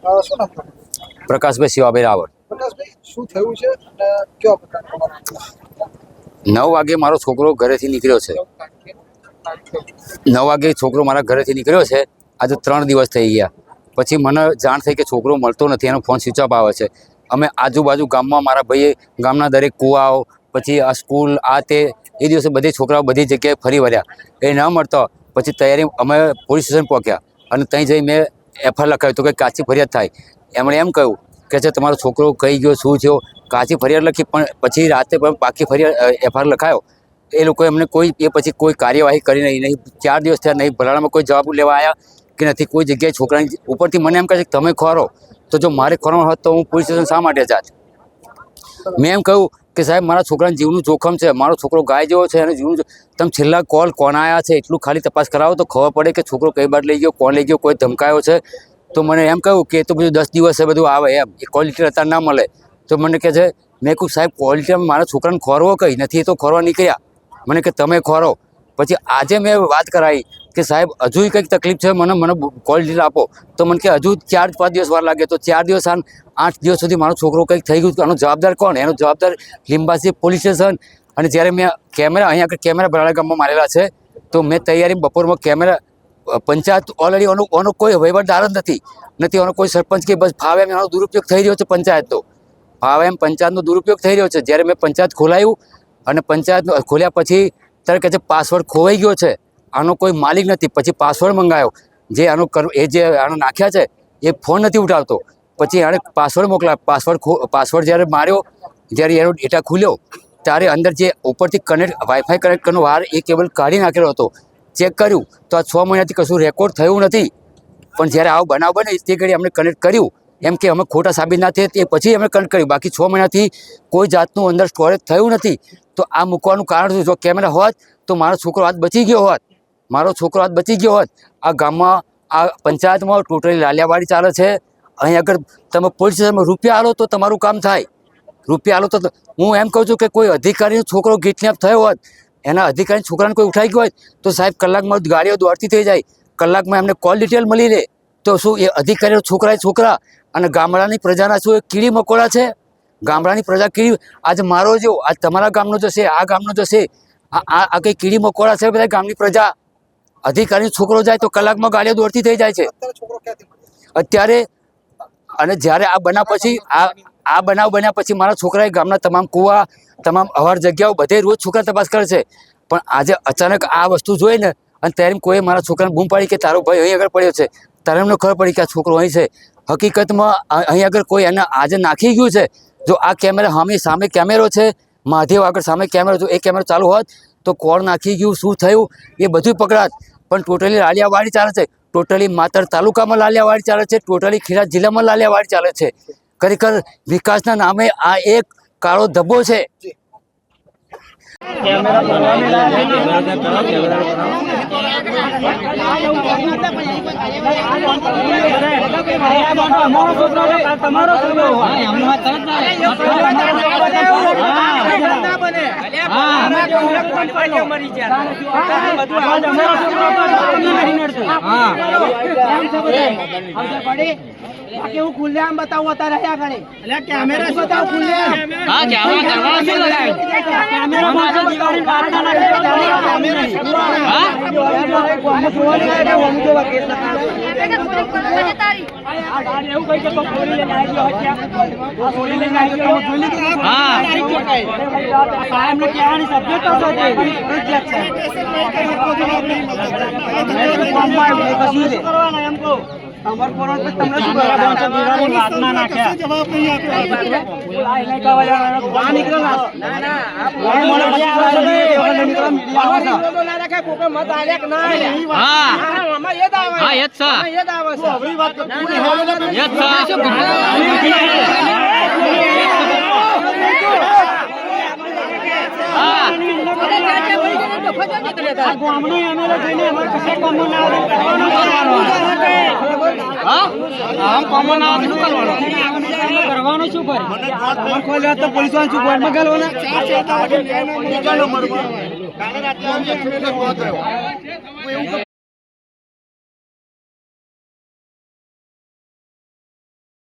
અ, શું નામ તમારું? પ્રકાશભાઈ શિવાભાઈ રાવળ પ્રકાશભાઈ શું થયું છે અને કેવા પ્રકારનો તમારો નવ વાગે મારો છોકરો ઘરેથી નીકળ્યો છે. નવ વાગે છોકરો મારા ઘરેથી નીકળ્યો છે. આજે ત્રણ દિવસ થઈ ગયા. પછી મને જાણ થઈ કે છોકરો મળતો નથી, એનો ફોન સ્વિચ ઓફ આવે છે. અમે આજુબાજુ ગામમાં મારા ભાઈએ, ગામના દરેક કુવાઓ, પછી આ સ્કૂલ, આ તે, એ દિવસે બધી છોકરાઓ બધી જગ્યાએ ફરી વળ્યા. એ ન મળતો. પછી તૈયારી, અમે પોલીસ સ્ટેશન પહોંચ્યા. અને ત્યાં જઈ મેં એફઆઈઆર લખાવ્યું તો કે કાચી ફરિયાદ થાય. એમણે એમ કહ્યું કે છે, તમારો છોકરો કઈ ગયો, શું થયો? કાચી ફરિયાદ લખી, પણ પછી રાતે પણ પાકી ફરિયાદ એફઆઈઆર લખાયો. એ લોકોએ અમને કોઈ, એ પછી કોઈ કાર્યવાહી કરી નહીં નહીં ચાર દિવસ થયા, નહીં ભલાણામાં કોઈ જવાબ લેવા આવ્યા કે નથી, કોઈ જગ્યાએ છોકરાની ઉપરથી મને એમ કહે છે કે તમે ખોરો, તો જો મારે ખોરવાનું હોત તો હું પોલીસ સ્ટેશન શા માટે જાત? મેં એમ કહ્યું કે સાહેબ, મારા છોકરાના જીવનું જોખમ છે, મારો છોકરો ગાય જેવો છે અને જીવનું તમે છેલ્લા કોલ કોણ આવ્યા છે, એટલું ખાલી તપાસ કરાવો, તો ખબર પડે કે છોકરો કઈ બાદ લઈ ગયો, કોણ લઈ ગયો, કોઈ ધમકાયો છે. તો મને એમ કહ્યું કે તો બધું દસ દિવસે બધું આવે એમ, એ ક્વોલિટી અત્યારે ના મળે. તો મને કહે છે મેં કહ્યું સાહેબ ક્વોલિટીમાં મારા છોકરાને ખોરવો કંઈ? નથી તો ખોરવા નીકળ્યા. મને કે, તમે ખોરો. પછી આજે મેં વાત કરાવી કે, સાહેબ, હજુ કંઈક તકલીફ છે? મને મને ક્વોલિટી આપો. તો મને કે, હજુ ચાર પાંચ દિવસ વાર લાગે. તો ચાર દિવસ આઠ દિવસ સુધી મારો છોકરો કંઈક થઈ ગયું. તો આનો જવાબદાર કોણ? એનો જવાબદાર લીંબાસી પોલીસ સ્ટેશન. અને જ્યારે મેં કેમેરા, અહીંયા આગળ કેમેરા બરાડા ગામમાં મારેલા છે, તો મેં તૈયારી બપોરમાં કેમેરા પંચાયત ઓલરેડી ઓનો ઓનો કોઈ વહીવટદાર જ નથી. નથી ઓનો કોઈ સરપંચ કે બસ ફાવે એનો દુરુપયોગ થઈ રહ્યો છે પંચાયતનો. ફાવે એમ પંચાયતનો દુરુપયોગ થઈ રહ્યો છે. જ્યારે મેં પંચાયત ખોલાયું અને પંચાયત ખોલ્યા પછી ત્યારે કહે છે પાસવર્ડ ખોવાઈ ગયો છે. આનો કોઈ માલિક નથી. પછી પાસવર્ડ મંગાવ્યો જે આનો એ જે આનો નાખ્યા છે, એ ફોન નથી ઉઠાવતો. પછી એણે પાસવર્ડ મોકલાવ્યો પાસવર્ડ પાસવર્ડ જ્યારે માર્યો, જ્યારે એનો ડેટા ખુલ્યો, ત્યારે અંદર જે ઉપરથી કનેક્ટ વાઈફાઈ કનેક્ટ કરવાનો વાર એ કેબલ કાઢી નાખેલો હતો. ચેક કર્યું તો આ છ મહિનાથી કશું રેકોર્ડ થયું નથી. પણ જ્યારે આવો બનાવ બને, તે ઘડી અમને કનેક્ટ કર્યું. એમ કે અમે ખોટા સાબિત ના થયા તે પછી અમે કનેક્ટ કર્યું. બાકી છ મહિનાથી કોઈ જાતનું અંદર સ્ટોરેજ થયું નથી. તો આ મૂકવાનું કારણ શું? જો કેમેરા હોત તો મારો છોકરો હાથ બચી ગયો હોત. મારો છોકરો હાથ બચી ગયો હોત. આ ગામમાં, આ પંચાયતમાં ટોટલી લાલિયાવાડી ચાલે છે. અહીં આગળ તમે પોલીસ સ્ટેશનમાં રૂપિયા આલો તો તમારું કામ થાય. રૂપિયા આલો તો હું એમ કહું છું કે કોઈ અધિકારીનો છોકરો કિડનેપ થયો હોત, એના અધિકારી છોકરાને કોઈ ઉઠાઈ ગયો હોય તો સાહેબ કલાકમાં ગાડીઓ દોડતી થઈ જાય. કલાકમાં એમને કોલ ડિટેલ મળી રહે તો શું એ અધિકારીઓ છોકરાએ છોકરા અને ગામડાની પ્રજાના શું એ કીડી મકોડા છે? ગામડાની પ્રજા કીડી, આજે મારો જો, આજ તમારા ગામનો જશે આ ગામનો જશે આ આ કંઈ કીડી મકોડા છે બધા ગામની પ્રજા? અધિકારીનો છોકરો જાય તો કલાકમાં ગાડીઓ દોડતી થઈ જાય છે? અત્યારે અને જ્યારે આ બના પછી, આ આ બનાવ બન્યા પછી મારા છોકરાએ ગામના તમામ કૂવા, તમામ અવાર જગ્યાઓ બધે રોજ છોકરા તપાસ કરે છે. પણ આજે અચાનક આ વસ્તુ જોઈ ને અને ત્યારે કોઈએ મારા છોકરાને બૂમ પાડી કે તારો ભાઈ અહીં આગળ પડ્યો છે. ત્યારે એમને ખબર પડી કે આ છોકરો અહીં છે. હકીકતમાં અહીં આગળ કોઈ એને આજે નાખી ગયું છે? જો આ કેમેરા સામે સામે કેમેરો છે માધેવ આગળ સામે કેમેરો જો એ કેમેરો ચાલુ હોત, તો કોણ નાખી ગયું, શું થયું, એ બધું પકડાત. પણ ટોટલી લાલિયાવાડી ચાલે છે. ટોટલી માતર તાલુકામાં લાલિયાવાડી ચાલે છે, ટોટલી ખેડા જિલ્લામાં લાલિયાવાડી ચાલે છે. ખરેખર વિકાસના નામે આ એક કાળો ધબ્બો છે. તમારો છોકરો બાકી હું ખુલ્લેઆમ બતાવું અત્યારે રહ્યા ઘણી એટલે કેમેરા શું બતાવું ખુલ્લેઆમ? કેમેરા પાછળ દિવાળી કાઢી નાખે. કેમેરા શું? આને જોવાની લાગે, આને જોવા કેસ લખાવે. આ ગાડી એવું કહી કે તો ગોળી લઈને આવી ગયો હત્યા. આ ગોળી લઈને આવી ગયો, જોઈ લીધું? સાહેબને કહેવાની સભ્યતા તો છે. ફરજિયાત છે. મેં ફોર્મમાં આવ્યું, કશું છે. તમારે ફોરવર્ડ તમને શું કરવાનું? દિવાળી બોલાય નહીં કહેવા જવાનું. ના ના મને પછી આવે છે, બહાર નહીં નીકળો, મીડિયા આવે છે. હા હા એ જ સર એ જ છે હા આ ગામનો MLA થઈને અમારે કશે કામો ના આવે. કરવાનું શું કરે? તો પોલીસ વાળાને શું ગોળમાં ઘાલવાના?